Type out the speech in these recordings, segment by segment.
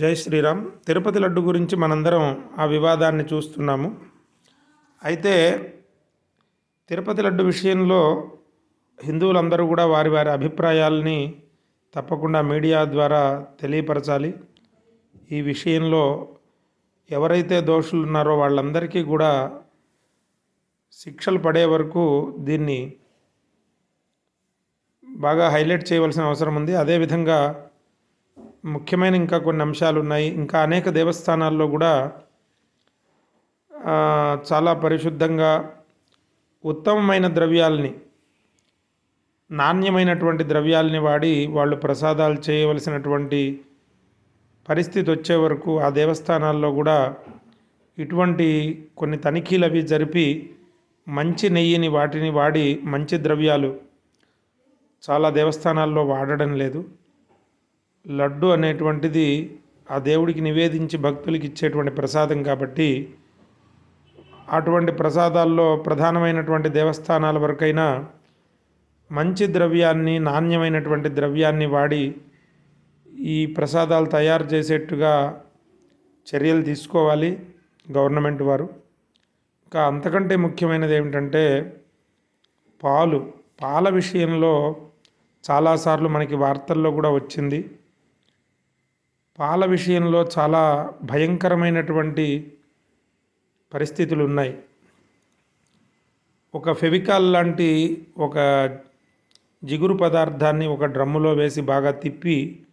జై శ్రీరామ్. తిరుపతి లడ్డు గురించి మనందరం ఆ వివాదాన్ని చూస్తున్నాము. అయితే తిరుపతి లడ్డు విషయంలో హిందువులందరూ కూడా వారి వారి అభిప్రాయాల్ని తప్పకుండా మీడియా ద్వారా తెలియపరచాలి. ఈ విషయంలో ఎవరైతే దోషులు ఉన్నారో వాళ్ళందరికీ కూడా శిక్షలు పడే వరకు దీన్ని బాగా హైలైట్ చేయవలసిన అవసరం ఉంది. అదేవిధంగా ముఖ్యమైన ఇంకా కొన్ని అంశాలు ఉన్నాయి ఇంకా అనేక దేవస్థానాల్లో కూడా చాలా పరిశుద్ధంగా ఉత్తమమైన ద్రవ్యాల్ని నాణ్యమైనటువంటి ద్రవ్యాల్ని వాడి వాళ్ళు ప్రసాదాలు చేయవలసినటువంటి పరిస్థితి వచ్చే వరకు ఆ దేవస్థానాల్లో కూడా ఇటువంటి కొన్ని తనిఖీలు అవి జరిపి మంచి నెయ్యిని వాటిని వాడి మంచి ద్రవ్యాలు చాలా దేవస్థానాల్లో వాడడం లేదు. లడ్డు అనేటువంటిది ఆ దేవుడికి నివేదించి భక్తులకి ఇచ్చేటువంటి ప్రసాదం కాబట్టి అటువంటి ప్రసాదాల్లో ప్రధానమైనటువంటి దేవస్థానాల వరకైనా మంచి ద్రవ్యాన్ని నాణ్యమైనటువంటి ద్రవ్యాన్ని వాడి ఈ ప్రసాదాలు తయారు చేసేట్టుగా చర్యలు తీసుకోవాలి గవర్నమెంట్ వారు. ఇంకా అంతకంటే ముఖ్యమైనది ఏమిటంటే పాలు. పాల విషయంలో చాలాసార్లు మనకి వార్తల్లో కూడా వచ్చింది. పాల విషయంలో చాలా భయంకరమైనటువంటి పరిస్థితులు ఉన్నాయి ఒక ఫెవికాల్ లాంటి ఒక జిగురు పదార్థాన్ని ఒక డ్రమ్ములో వేసి బాగా తిప్పి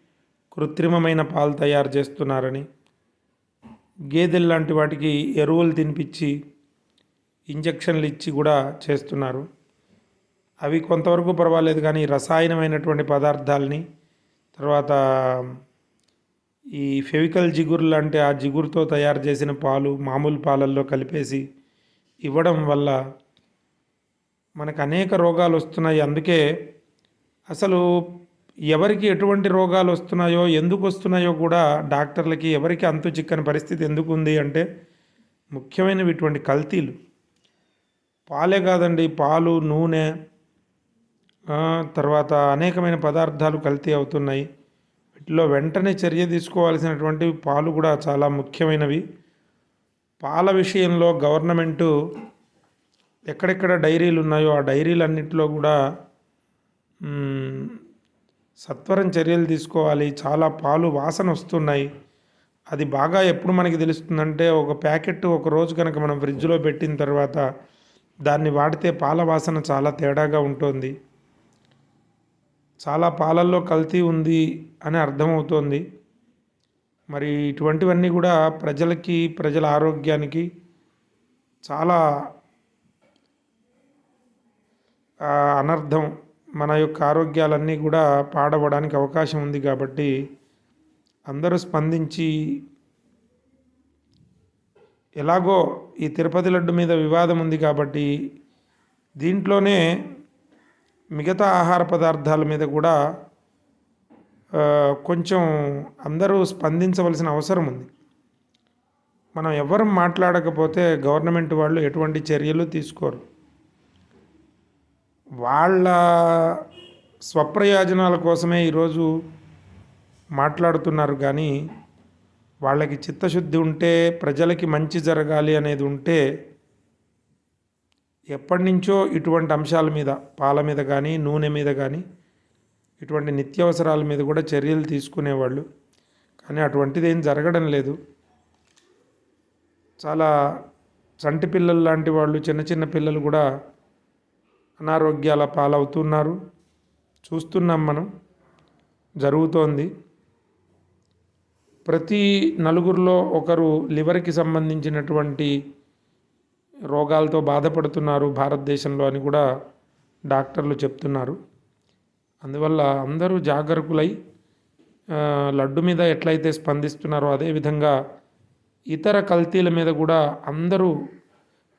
కృత్రిమమైన పాలు తయారు చేస్తున్నారని గేదెలు లాంటి వాటికి ఎరువులు తినిపించి ఇంజక్షన్లు ఇచ్చి కూడా చేస్తున్నారు. అవి కొంతవరకు పర్వాలేదు కానీ రసాయనమైనటువంటి పదార్థాలని తర్వాత ఈ ఫెవికల్ జిగురులు అంటే ఆ జిగురుతో తయారు చేసిన పాలు మామూలు పాలల్లో కలిపేసి ఇవ్వడం వల్ల మనకు అనేక రోగాలు వస్తున్నాయి. అందుకే అసలు ఎవరికి ఎటువంటి రోగాలు వస్తున్నాయో ఎందుకు వస్తున్నాయో కూడా డాక్టర్లకి ఎవరికి అంతు చిక్కని పరిస్థితి ఎందుకు ఉంది అంటే ముఖ్యమైనవి ఇటువంటి కల్తీలు. పాలే కాదండి పాలు నూనె తర్వాత అనేకమైన పదార్థాలు కల్తీ అవుతున్నాయి. వీటిలో వెంటనే చర్య తీసుకోవాల్సినటువంటి పాలు కూడా చాలా ముఖ్యమైనవి. పాల విషయంలో గవర్నమెంటు ఎక్కడెక్కడ డైరీలు ఉన్నాయో ఆ డైరీలన్నింటిలో కూడా సత్వరం చర్యలు తీసుకోవాలి. చాలా పాలు వాసన వస్తున్నాయి. అది బాగా ఎప్పుడు మనకి తెలుస్తుందంటే ఒక ప్యాకెట్ ఒక రోజు కనుక మనం ఫ్రిడ్జ్లో పెట్టిన తర్వాత దాన్ని వాడితే పాల వాసన చాలా తేడాగా ఉంటుంది. చాలా పాలల్లో కల్తీ ఉంది అని అర్థమవుతోంది. మరి ఇటువంటివన్నీ కూడా ప్రజలకి ప్రజల ఆరోగ్యానికి చాలా అనర్థం. మన యొక్క ఆరోగ్యాలన్నీ కూడా పాడవడానికి అవకాశం ఉంది కాబట్టి అందరూ స్పందించి ఎలాగో ఈ తిరుపతి లడ్డు మీద వివాదం ఉంది కాబట్టి దీంట్లోనే మిగతా ఆహార పదార్థాల మీద కూడా కొంచెం అందరూ స్పందించవలసిన అవసరం ఉంది. మనం ఎవరు మాట్లాడకపోతే గవర్నమెంట్ వాళ్ళు ఎటువంటి చర్యలు తీసుకోరు. వాళ్ళ స్వప్రయోజనాల కోసమే ఈరోజు మాట్లాడుతున్నారు కానీ వాళ్ళకి చిత్తశుద్ధి ఉంటే ప్రజలకి మంచి జరగాలి అనేది ఉంటే ఎప్పటి నుంచో ఇటువంటి అంశాల మీద పాల మీద కానీ నూనె మీద కానీ ఇటువంటి నిత్యావసరాల మీద కూడా చర్యలు తీసుకునేవాళ్ళు. కానీ అటువంటిది ఏం జరగడం లేదు. చాలా చంటి పిల్లలు లాంటి వాళ్ళు చిన్న చిన్న పిల్లలు కూడా అనారోగ్యాల పాలవుతున్నారు. చూస్తున్నాం మనం. జరుగుతోంది. ప్రతి నలుగురిలో ఒకరు లివర్కి సంబంధించినటువంటి రోగాలతో బాధపడుతున్నారు భారతదేశంలో అని కూడా డాక్టర్లు చెప్తున్నారు. అందువల్ల అందరూ జాగరూకులై లడ్డు మీద ఎట్లయితే స్పందిస్తున్నారో అదేవిధంగా ఇతర కల్తీల మీద కూడా అందరూ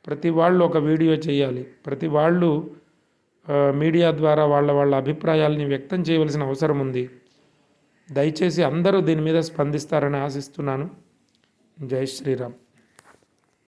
ప్రతి వాళ్ళు ఒక వీడియో చేయాలి. ప్రతి వాళ్ళు మీడియా ద్వారా వాళ్ళ వాళ్ళ అభిప్రాయాలని వ్యక్తం చేయవలసిన అవసరం ఉంది. దయచేసి అందరూ దీని మీద స్పందిస్తారని ఆశిస్తున్నాను. జై శ్రీరామ్.